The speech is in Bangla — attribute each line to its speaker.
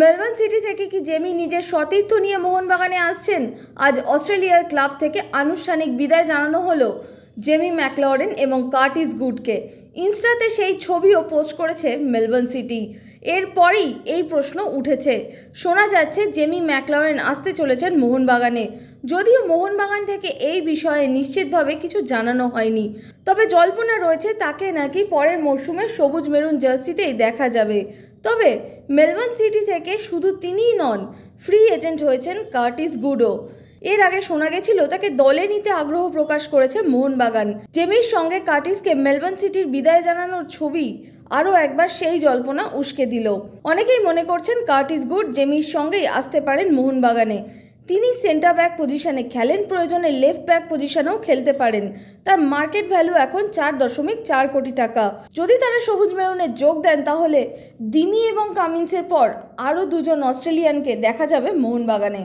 Speaker 1: মেলবোর্ন সিটি থেকে কি জেমি নিজের সতীর্থ নিয়ে মোহনবাগানে আসছেন? আজ অস্ট্রেলিয়ার ক্লাব থেকে আনুষ্ঠানিক বিদায় জানানো হলো জেমি ম্যাকলরেন এবং কার্টিস গুডকে। ইনস্টাতে সেই ছবিও পোস্ট করেছে মেলবোর্ন সিটি। এরপরই এই প্রশ্ন উঠেছে। শোনা যাচ্ছে জেমি ম্যাকলরেন আসতে চলেছেন মোহনবাগানে। যদিও মোহনবাগান থেকে এই বিষয়ে নিশ্চিতভাবে কিছু জানানো হয়নি। তবে জল্পনা রয়েছে তাকে নাকি পরের মরশুমে সবুজ মেরুন জার্সিতেই দেখা যাবে। তবে মেলবোর্ন সিটি থেকে শুধু তিনিই নন, ফ্রি এজেন্ট হয়েছেন কার্টিস গুডো। এর আগে শোনা গেছিল তাকে দলে নিতে আগ্রহ প্রকাশ করেছে মোহনবাগান। জেমির সঙ্গে কার্টিসকে মেলবোর্ন সিটির বিদায় জানানোর ছবি আরও একবার সেই জল্পনা উস্কে দিল। অনেকেই মনে করছেন কার্টিস গুড জেমির সঙ্গেই আসতে পারেন মোহনবাগানে। তিনি সেন্টার ব্যাক পজিশনে খেলেন, প্রয়োজনে লেফট ব্যাক পজিশনেও খেলতে পারেন। তার মার্কেট ভ্যালু এখন চার দশমিক চার কোটি টাকা। যদি তারা সবুজ মেরুনে যোগ দেন, তাহলে দিমি এবং কামিন্সের পর আরও দুজন অস্ট্রেলিয়ানকে দেখা যাবে মোহনবাগানে।